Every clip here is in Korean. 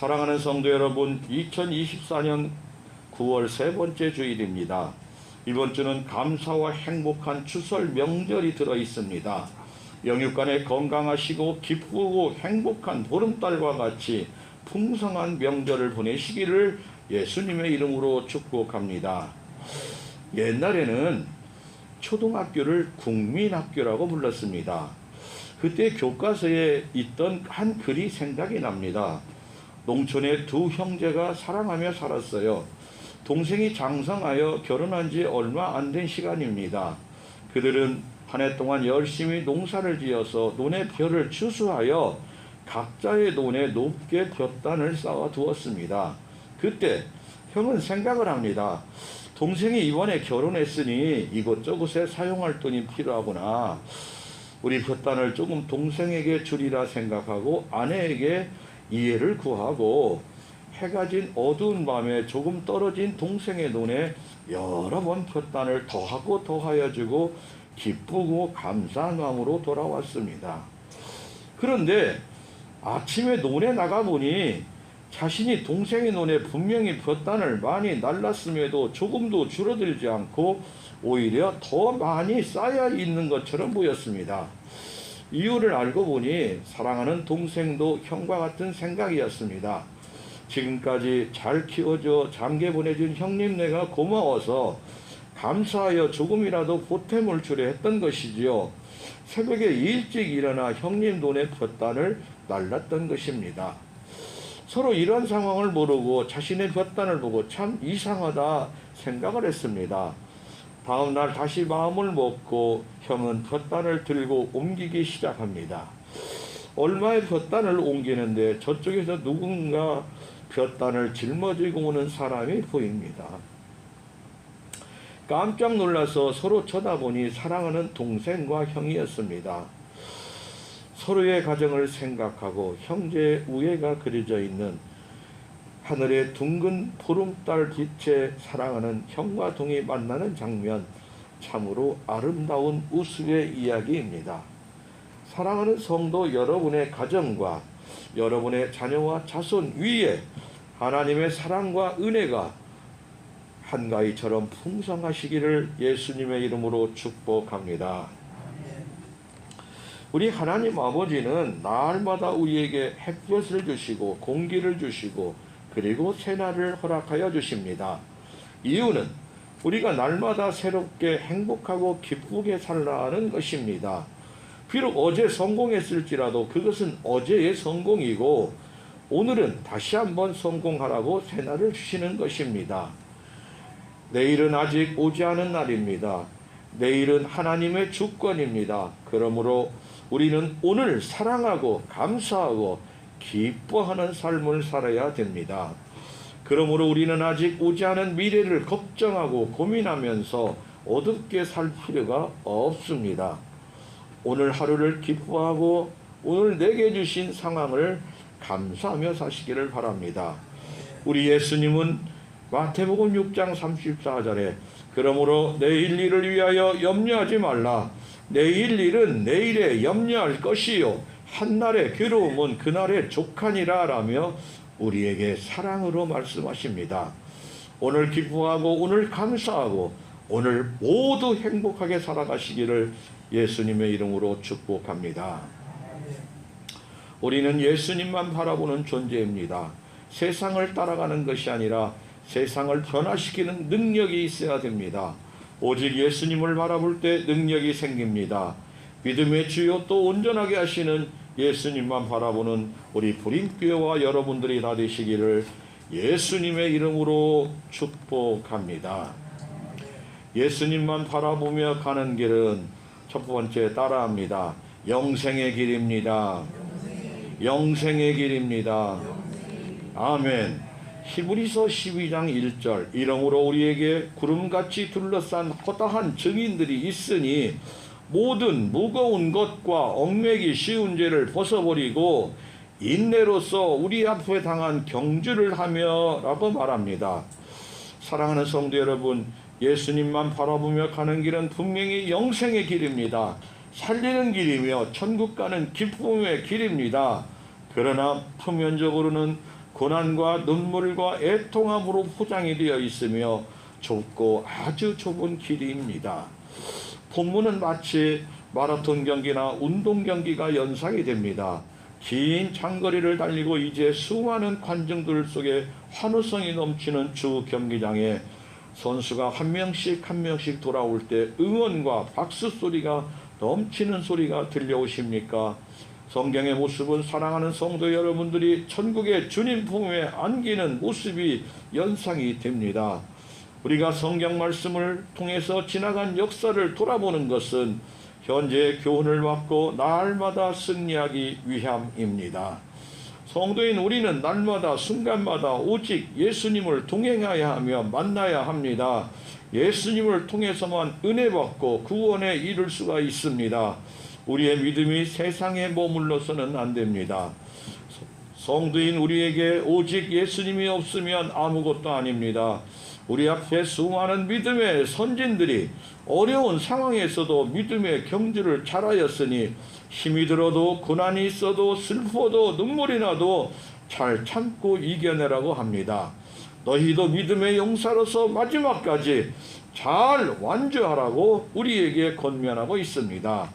사랑하는 성도 여러분, 2024년 9월 세 번째 주일입니다. 이번 주는 감사와 행복한 추설 명절이 들어 있습니다. 영육간에 건강하시고 기쁘고 행복한 보름달과 같이 풍성한 명절을 보내시기를 예수님의 이름으로 축복합니다. 옛날에는 초등학교를 국민학교라고 불렀습니다. 그때 교과서에 있던 한 글이 생각이 납니다. 농촌의 두 형제가 사랑하며 살았어요. 동생이 장성하여 결혼한 지 얼마 안 된 시간입니다. 그들은 한 해 동안 열심히 농사를 지어서 논의 벼를 추수하여 각자의 논에 높게 볕단을 쌓아 두었습니다. 그때 형은 생각을 합니다. 동생이 이번에 결혼했으니 이곳저곳에 사용할 돈이 필요하구나. 우리 볕단을 조금 동생에게 주리라 생각하고 아내에게 이해를 구하고 해가 진 어두운 밤에 조금 떨어진 동생의 눈에 여러 번 볕단을 더하고 더하여 주고 기쁘고 감사한 마음으로 돌아왔습니다. 그런데 아침에 논에 나가보니 자신이 동생의 논에 분명히 볕단을 많이 날랐음에도 조금도 줄어들지 않고 오히려 더 많이 쌓여 있는 것처럼 보였습니다. 이유를 알고 보니 사랑하는 동생도 형과 같은 생각이었습니다. 지금까지 잘 키워줘 장계 보내준 형님네가 고마워서 감사하여 조금이라도 보탬을 주려 했던 것이지요. 새벽에 일찍 일어나 형님 돈의 볕단을 날랐던 것입니다. 서로 이런 상황을 모르고 자신의 볕단을 보고 참 이상하다 생각을 했습니다. 다음 날 다시 마음을 먹고 형은 볕단을 들고 옮기기 시작합니다. 얼마의 볕단을 옮기는데 저쪽에서 누군가 볕단을 짊어지고 오는 사람이 보입니다. 깜짝 놀라서 서로 쳐다보니 사랑하는 동생과 형이었습니다. 서로의 가정을 생각하고 형제의 우애가 그려져 있는 하늘의 둥근 보름달 빛에 사랑하는 형과 동이 만나는 장면 참으로 아름다운 우스의 이야기입니다. 사랑하는 성도 여러분의 가정과 여러분의 자녀와 자손 위에 하나님의 사랑과 은혜가 한가위처럼 풍성하시기를 예수님의 이름으로 축복합니다. 우리 하나님 아버지는 날마다 우리에게 햇볕을 주시고 공기를 주시고 그리고 새날을 허락하여 주십니다. 이유는 우리가 날마다 새롭게 행복하고 기쁘게 살라는 것입니다. 비록 어제 성공했을지라도 그것은 어제의 성공이고 오늘은 다시 한번 성공하라고 새날을 주시는 것입니다. 내일은 아직 오지 않은 날입니다. 내일은 하나님의 주권입니다. 그러므로 우리는 오늘 사랑하고 감사하고 기뻐하는 삶을 살아야 됩니다. 그러므로 우리는 아직 오지 않은 미래를 걱정하고 고민하면서 어둡게 살 필요가 없습니다. 오늘 하루를 기뻐하고 오늘 내게 주신 상황을 감사하며 사시기를 바랍니다. 우리 예수님은 마태복음 6장 34절에 그러므로 내일 일을 위하여 염려하지 말라. 내일 일은 내일에 염려할 것이요. 한날의 괴로움은 그날의 족하니라 라며 우리에게 사랑으로 말씀하십니다. 오늘 기뻐하고 오늘 감사하고 오늘 모두 행복하게 살아가시기를 예수님의 이름으로 축복합니다. 우리는 예수님만 바라보는 존재입니다. 세상을 따라가는 것이 아니라 세상을 변화시키는 능력이 있어야 됩니다. 오직 예수님을 바라볼 때 능력이 생깁니다. 믿음의 주요 또 온전하게 하시는 예수님만 바라보는 우리 불임교회와 여러분들이 다 되시기를 예수님의 이름으로 축복합니다. 예수님만 바라보며 가는 길은 첫 번째 따라합니다. 영생의 길입니다. 영생의 길입니다. 아멘. 히브리서 12장 1절 이러므로 우리에게 구름같이 둘러싼 허다한 증인들이 있으니 모든 무거운 것과 얽매기 쉬운 죄를 벗어버리고 인내로서 우리 앞에 당한 경주를 하며 라고 말합니다. 사랑하는 성도 여러분, 예수님만 바라보며 가는 길은 분명히 영생의 길입니다. 살리는 길이며 천국 가는 기쁨의 길입니다. 그러나 표면적으로는 고난과 눈물과 애통함으로 포장이 되어 있으며 좁고 아주 좁은 길입니다. 본문은 마치 마라톤 경기나 운동 경기가 연상이 됩니다. 긴 장거리를 달리고 이제 수많은 관중들 속에 환호성이 넘치는 주 경기장에 선수가 한 명씩 한 명씩 돌아올 때 응원과 박수 소리가 넘치는 소리가 들려오십니까? 성경의 모습은 사랑하는 성도 여러분들이 천국의 주님 품에 안기는 모습이 연상이 됩니다. 우리가 성경 말씀을 통해서 지나간 역사를 돌아보는 것은 현재의 교훈을 받고 날마다 승리하기 위함입니다. 성도인 우리는 날마다 순간마다 오직 예수님을 동행하여야 하며 만나야 합니다. 예수님을 통해서만 은혜 받고 구원에 이를 수가 있습니다. 우리의 믿음이 세상에 머물러서는 안 됩니다. 성도인 우리에게 오직 예수님이 없으면 아무것도 아닙니다. 우리 앞에 수많은 믿음의 선진들이 어려운 상황에서도 믿음의 경주를 잘하였으니 힘이 들어도 고난이 있어도 슬퍼도 눈물이 나도 잘 참고 이겨내라고 합니다. 너희도 믿음의 용사로서 마지막까지 잘 완주하라고 우리에게 권면하고 있습니다.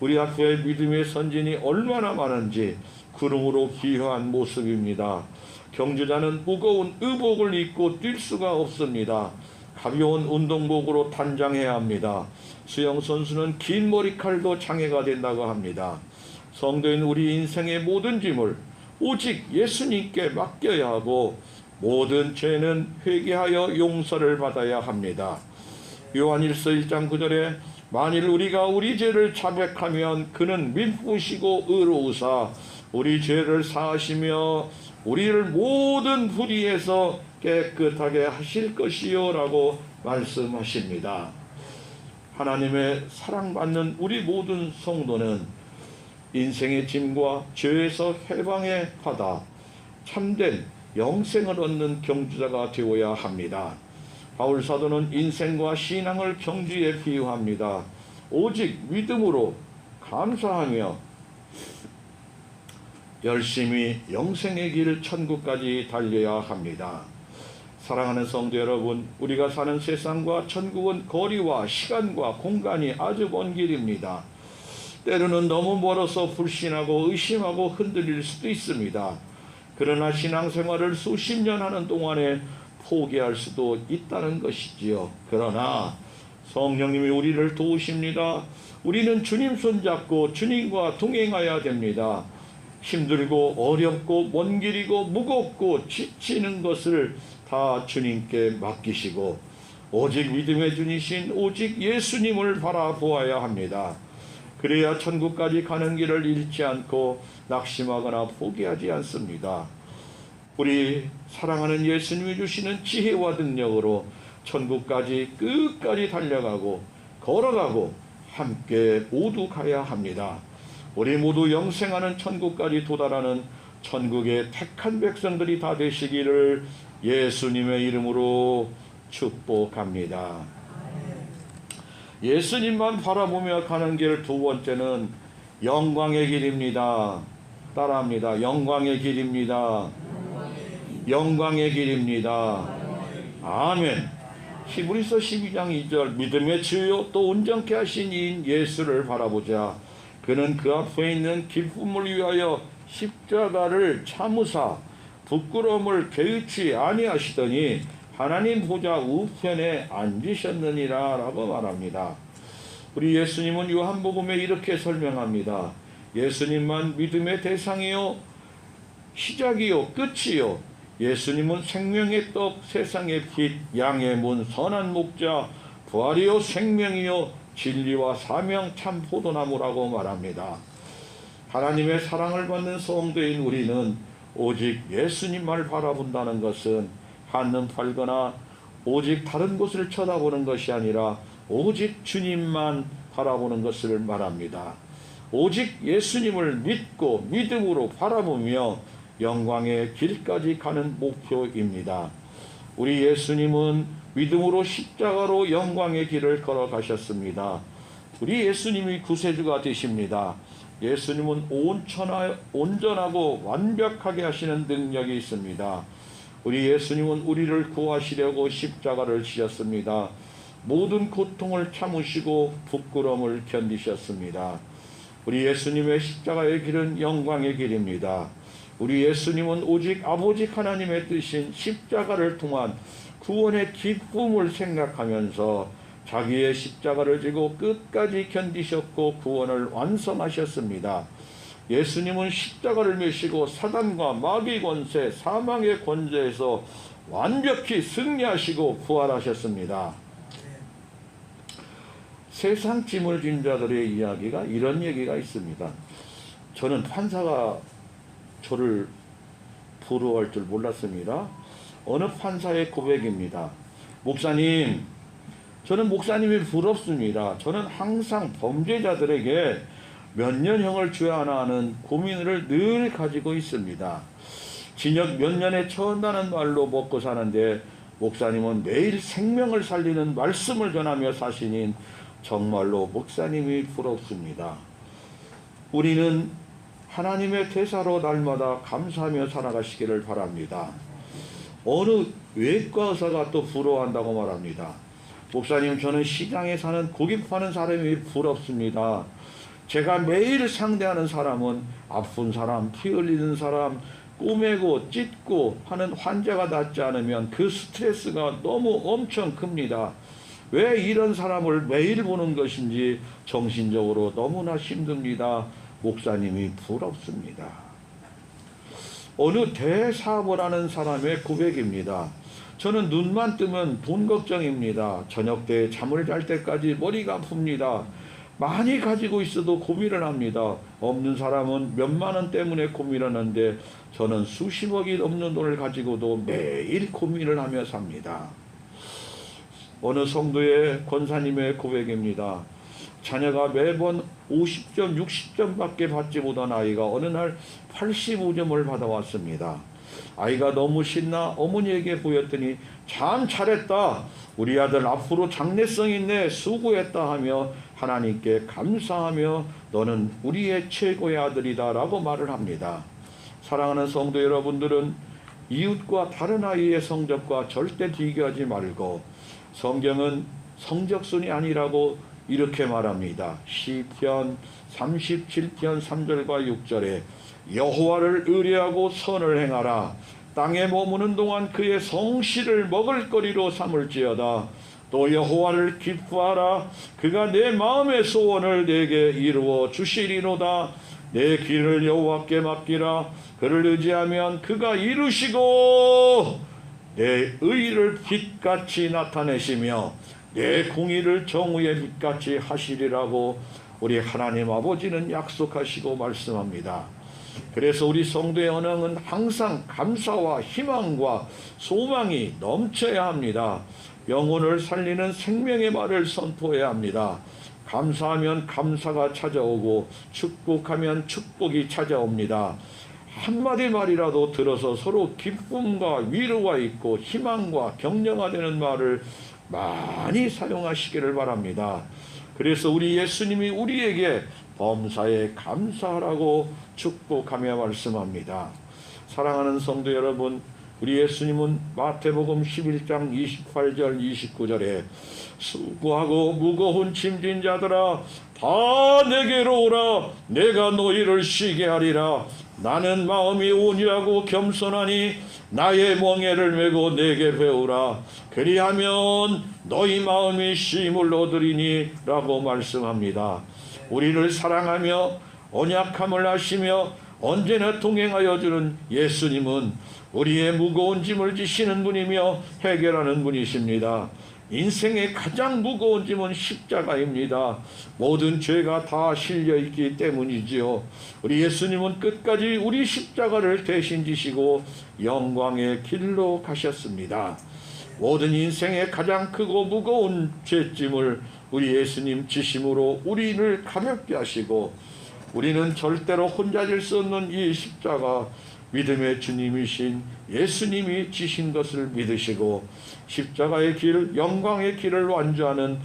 우리 앞에 믿음의 선진이 얼마나 많은지 구름으로 기여한 모습입니다. 경주자는 무거운 의복을 입고 뛸 수가 없습니다. 가벼운 운동복으로 단장해야 합니다. 수영 선수는 긴 머리칼도 장애가 된다고 합니다. 성도인 우리 인생의 모든 짐을 오직 예수님께 맡겨야 하고 모든 죄는 회개하여 용서를 받아야 합니다. 요한일서 1장 9절에 만일 우리가 우리 죄를 자백하면 그는 미쁘시고 의로우사 우리 죄를 사하시며 우리를 모든 불의에서 깨끗하게 하실 것이요 라고 말씀하십니다. 하나님의 사랑받는 우리 모든 성도는 인생의 짐과 죄에서 해방의 받아 참된 영생을 얻는 경주자가 되어야 합니다. 바울 사도는 인생과 신앙을 경주에 비유합니다. 오직 믿음으로 감사하며 열심히 영생의 길 천국까지 달려야 합니다. 사랑하는 성도 여러분, 우리가 사는 세상과 천국은 거리와 시간과 공간이 아주 먼 길입니다. 때로는 너무 멀어서 불신하고 의심하고 흔들릴 수도 있습니다. 그러나 신앙생활을 수십 년 하는 동안에 포기할 수도 있다는 것이지요. 그러나 성령님이 우리를 도우십니다. 우리는 주님 손잡고 주님과 동행하여야 됩니다. 힘들고 어렵고 먼 길이고 무겁고 지치는 것을 다 주님께 맡기시고 오직 믿음의 주이신 오직 예수님을 바라보아야 합니다. 그래야 천국까지 가는 길을 잃지 않고 낙심하거나 포기하지 않습니다. 우리 사랑하는 예수님이 주시는 지혜와 능력으로 천국까지 끝까지 달려가고 걸어가고 함께 모두 가야 합니다. 우리 모두 영생하는 천국까지 도달하는 천국의 택한 백성들이 다 되시기를 예수님의 이름으로 축복합니다. 예수님만 바라보며 가는 길 두 번째는 영광의 길입니다. 따라합니다. 영광의 길입니다. 영광의 길입니다. 아멘. 히브리서 12장 2절 믿음의 주요 또 온전케 하신 이인 예수를 바라보자. 그는 그 앞에 있는 기쁨을 위하여 십자가를 참으사 부끄러움을 개의치 아니하시더니 하나님 보좌 우편에 앉으셨느니라 라고 말합니다. 우리 예수님은 요한복음에 이렇게 설명합니다. 예수님만 믿음의 대상이요 시작이요 끝이요 예수님은 생명의 떡 세상의 빛 양의 문 선한 목자 부활이요 생명이요 진리와 사명 참 포도나무라고 말합니다. 하나님의 사랑을 받는 성도인 우리는 오직 예수님만을 바라본다는 것은 한눈 팔거나 오직 다른 곳을 쳐다보는 것이 아니라 오직 주님만 바라보는 것을 말합니다. 오직 예수님을 믿고 믿음으로 바라보며 영광의 길까지 가는 목표입니다. 우리 예수님은 믿음으로 십자가로 영광의 길을 걸어가셨습니다. 우리 예수님이 구세주가 되십니다. 예수님은 온천하, 온전하고 완벽하게 하시는 능력이 있습니다. 우리 예수님은 우리를 구하시려고 십자가를 지셨습니다. 모든 고통을 참으시고 부끄러움을 견디셨습니다. 우리 예수님의 십자가의 길은 영광의 길입니다. 우리 예수님은 오직 아버지 하나님의 뜻인 십자가를 통한 구원의 기쁨을 생각하면서 자기의 십자가를 지고 끝까지 견디셨고 구원을 완성하셨습니다. 예수님은 십자가를 메시고 사단과 마귀 권세, 사망의 권세에서 완벽히 승리하시고 부활하셨습니다. 세상 짐을 진 자들의 이야기가 이런 얘기가 있습니다. 저는 판사가 저를 부러워할 줄 몰랐습니다. 어느 판사의 고백입니다. 목사님, 저는 목사님이 부럽습니다. 저는 항상 범죄자들에게 몇 년형을 줘야 하나 하는 고민을 늘 가지고 있습니다. 징역 몇 년에 처한다는 말로 먹고 사는데 목사님은 매일 생명을 살리는 말씀을 전하며 사시니 정말로 목사님이 부럽습니다. 우리는 하나님의 대사로 날마다 감사하며 살아가시기를 바랍니다. 어느 외과 의사가 또 부러워한다고 말합니다. 목사님, 저는 시장에 사는 고기 파는 사람이 부럽습니다. 제가 매일 상대하는 사람은 아픈 사람, 피 흘리는 사람, 꼬매고 찢고 하는 환자가 낫지 않으면 그 스트레스가 너무 엄청 큽니다. 왜 이런 사람을 매일 보는 것인지 정신적으로 너무나 힘듭니다. 목사님이 부럽습니다. 어느 대사업을 하는 사람의 고백입니다. 저는 눈만 뜨면 돈 걱정입니다. 저녁 때 잠을 잘 때까지 머리가 아픕니다. 많이 가지고 있어도 고민을 합니다. 없는 사람은 몇만 원 때문에 고민을 하는데 저는 수십억이 넘는 돈을 가지고도 매일 고민을 하며 삽니다. 어느 성도의 권사님의 고백입니다. 자녀가 매번 50점, 60점밖에 받지 못한 아이가 어느 날 85점을 받아왔습니다. 아이가 너무 신나 어머니에게 보였더니 참 잘했다. 우리 아들 앞으로 장래성 있네. 수고했다 하며 하나님께 감사하며 너는 우리의 최고의 아들이다 라고 말을 합니다. 사랑하는 성도 여러분들은 이웃과 다른 아이의 성적과 절대 비교하지 말고 성경은 성적순이 아니라고 이렇게 말합니다. 시편 37편 3절과 6절에 여호와를 의뢰하고 선을 행하라. 땅에 머무는 동안 그의 성실을 먹을 거리로 삼을지어다. 또 여호와를 기뻐하라. 그가 내 마음의 소원을 내게 이루어 주시리로다. 내 길을 여호와께 맡기라. 그를 의지하면 그가 이루시고 내 의를 빛같이 나타내시며 내 공의를 정의의 빛같이 하시리라고 우리 하나님 아버지는 약속하시고 말씀합니다. 그래서 우리 성도의 언행은 항상 감사와 희망과 소망이 넘쳐야 합니다. 영혼을 살리는 생명의 말을 선포해야 합니다. 감사하면 감사가 찾아오고 축복하면 축복이 찾아옵니다. 한마디 말이라도 들어서 서로 기쁨과 위로가 있고 희망과 격려가 되는 말을 많이 사용하시기를 바랍니다. 그래서 우리 예수님이 우리에게 범사에 감사하라고 축복하며 말씀합니다. 사랑하는 성도 여러분, 우리 예수님은 마태복음 11장 28절 29절에 수고하고 무거운 짐진 자들아 다 내게로 오라. 내가 너희를 쉬게 하리라. 나는 마음이 온유하고 겸손하니 나의 멍에를 메고 내게 배우라. 그리하면 너희 마음이 쉼을 얻으리니 라고 말씀합니다. 우리를 사랑하며 언약함을 하시며 언제나 동행하여 주는 예수님은 우리의 무거운 짐을 지시는 분이며 해결하는 분이십니다. 인생의 가장 무거운 짐은 십자가입니다. 모든 죄가 다 실려 있기 때문이지요. 우리 예수님은 끝까지 우리 십자가를 대신 지시고 영광의 길로 가셨습니다. 모든 인생의 가장 크고 무거운 죄짐을 우리 예수님 지심으로 우리를 가볍게 하시고 우리는 절대로 혼자 질 수 없는 이 십자가 믿음의 주님이신 예수님이 지신 것을 믿으시고 십자가의 길, 영광의 길을 완주하는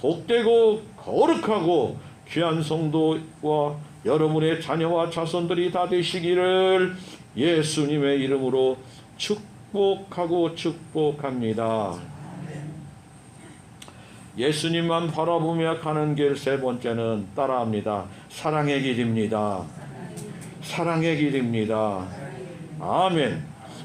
복되고 거룩하고 귀한 성도와 여러분의 자녀와 자손들이 다 되시기를 예수님의 이름으로 축복하고 축복합니다. 예수님만 바라보며 가는 길 세 번째는 따라합니다. 사랑의 길입니다. 사랑의 길입니다. 아멘.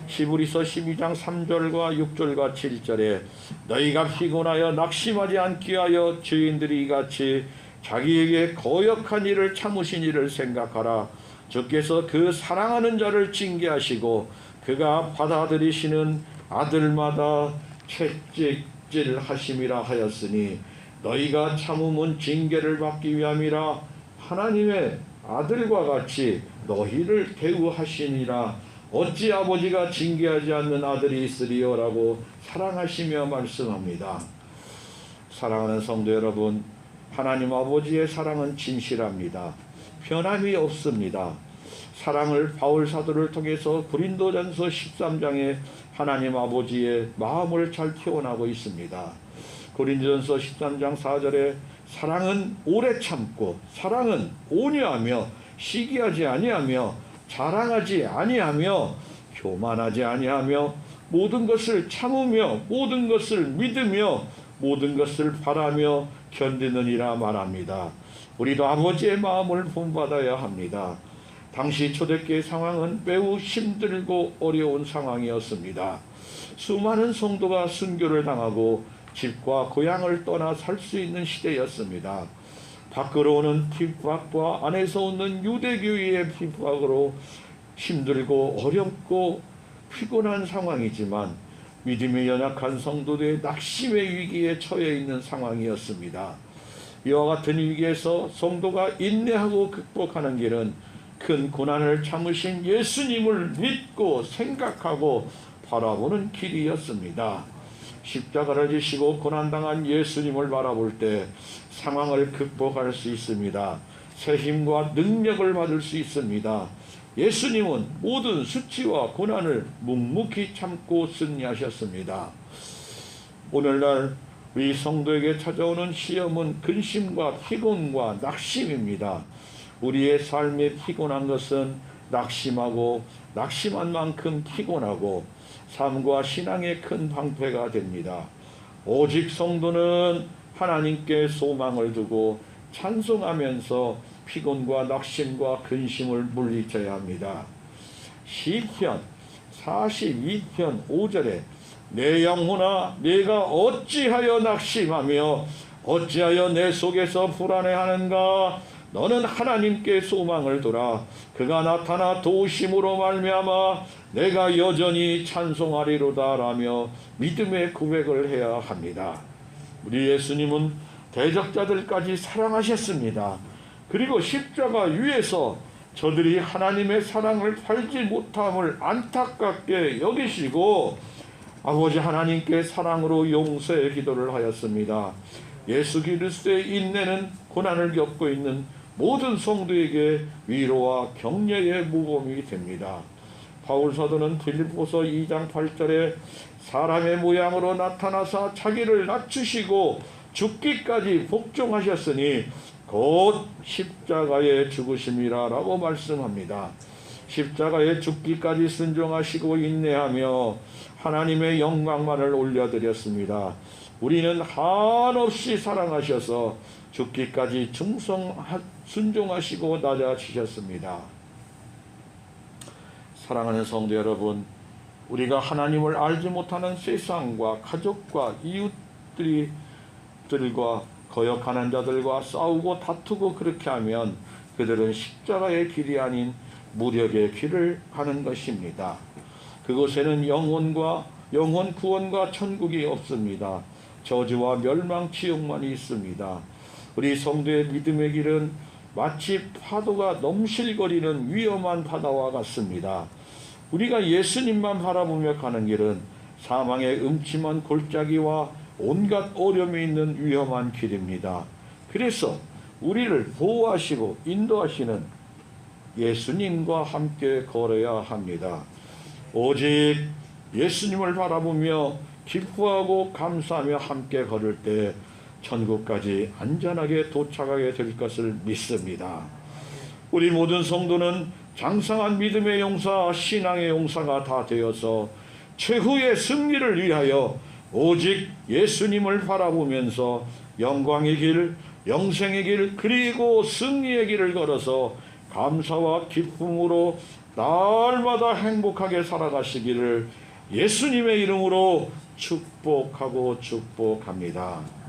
히브리서 12장 3절과 6절과 7절에 너희가 피곤하여 낙심하지 않기 하여 주인들이 같이 자기에게 거역한 일을 참으신 일을 생각하라. 주께서 그 사랑하는 자를 징계하시고 그가 받아들이시는 아들마다 채찍질 하심이라 하였으니 너희가 참음은 징계를 받기 위함이라 하나님의 아들과 같이 너희를 대우하시니라 어찌 아버지가 징계하지 않는 아들이 있으리요라고 사랑하시며 말씀합니다. 사랑하는 성도 여러분, 하나님 아버지의 사랑은 진실합니다. 변함이 없습니다. 사랑을 바울 사도를 통해서 고린도전서 13장에 하나님 아버지의 마음을 잘 표현하고 있습니다. 고린도전서 13장 4절에 사랑은 오래 참고 사랑은 온유하며 시기하지 아니하며 자랑하지 아니하며 교만하지 아니하며 모든 것을 참으며 모든 것을 믿으며 모든 것을 바라며 견디느니라 말합니다. 우리도 아버지의 마음을 본받아야 합니다. 당시 초대교회 상황은 매우 힘들고 어려운 상황이었습니다. 수많은 성도가 순교를 당하고 집과 고향을 떠나 살 수 있는 시대였습니다. 밖으로 오는 핍박과 안에서 오는 유대교회의 핍박으로 힘들고 어렵고 피곤한 상황이지만 믿음이 연약한 성도들의 낙심의 위기에 처해 있는 상황이었습니다. 이와 같은 위기에서 성도가 인내하고 극복하는 길은 큰 고난을 참으신 예수님을 믿고 생각하고 바라보는 길이었습니다. 십자가를 지시고 고난당한 예수님을 바라볼 때 상황을 극복할 수 있습니다. 새 힘과 능력을 받을 수 있습니다. 예수님은 모든 수치와 고난을 묵묵히 참고 승리하셨습니다. 오늘날 우리 성도에게 찾아오는 시험은 근심과 피곤과 낙심입니다. 우리의 삶에 피곤한 것은 낙심하고 낙심한 만큼 피곤하고 삶과 신앙에 큰 방패가 됩니다. 오직 성도는 하나님께 소망을 두고 찬송하면서 피곤과 낙심과 근심을 물리쳐야 합니다. 시편 42편 5절에 내 영혼아 내가 어찌하여 낙심하며 어찌하여 내 속에서 불안해하는가 너는 하나님께 소망을 두라 그가 나타나 도우심으로 말미암아 내가 여전히 찬송하리로다라며 믿음의 고백을 해야 합니다. 우리 예수님은 대적자들까지 사랑하셨습니다. 그리고 십자가 위에서 저들이 하나님의 사랑을 팔지 못함을 안타깝게 여기시고 아버지 하나님께 사랑으로 용서의 기도를 하였습니다. 예수 그리스도의 인내는 고난을 겪고 있는 모든 성도에게 위로와 격려의 모범이 됩니다. 바울 사도는 빌립보서 2장 8절에 사람의 모양으로 나타나사 자기를 낮추시고 죽기까지 복종하셨으니 곧 십자가에 죽으심이라라고 말씀합니다. 십자가에 죽기까지 순종하시고 인내하며 하나님의 영광만을 올려드렸습니다. 우리는 한없이 사랑하셔서 죽기까지 충성 순종하시고 낮아지셨습니다. 사랑하는 성도 여러분, 우리가 하나님을 알지 못하는 세상과 가족과 이웃들이 들과 거역하는 자들과 싸우고 다투고 그렇게 하면 그들은 십자가의 길이 아닌 무력의 길을 가는 것입니다. 그곳에는 영혼과 영혼 구원과 천국이 없습니다. 저주와 멸망 지옥만이 있습니다. 우리 성도의 믿음의 길은 마치 파도가 넘실거리는 위험한 바다와 같습니다. 우리가 예수님만 바라보며 가는 길은 사망의 음침한 골짜기와 온갖 어려움이 있는 위험한 길입니다. 그래서 우리를 보호하시고 인도하시는 예수님과 함께 걸어야 합니다. 오직 예수님을 바라보며 기뻐하고 감사하며 함께 걸을 때 천국까지 안전하게 도착하게 될 것을 믿습니다. 우리 모든 성도는 장성한 믿음의 용사, 신앙의 용사가 다 되어서 최후의 승리를 위하여 오직 예수님을 바라보면서 영광의 길, 영생의 길, 그리고 승리의 길을 걸어서 감사와 기쁨으로 날마다 행복하게 살아가시기를 예수님의 이름으로 축복하고 축복합니다.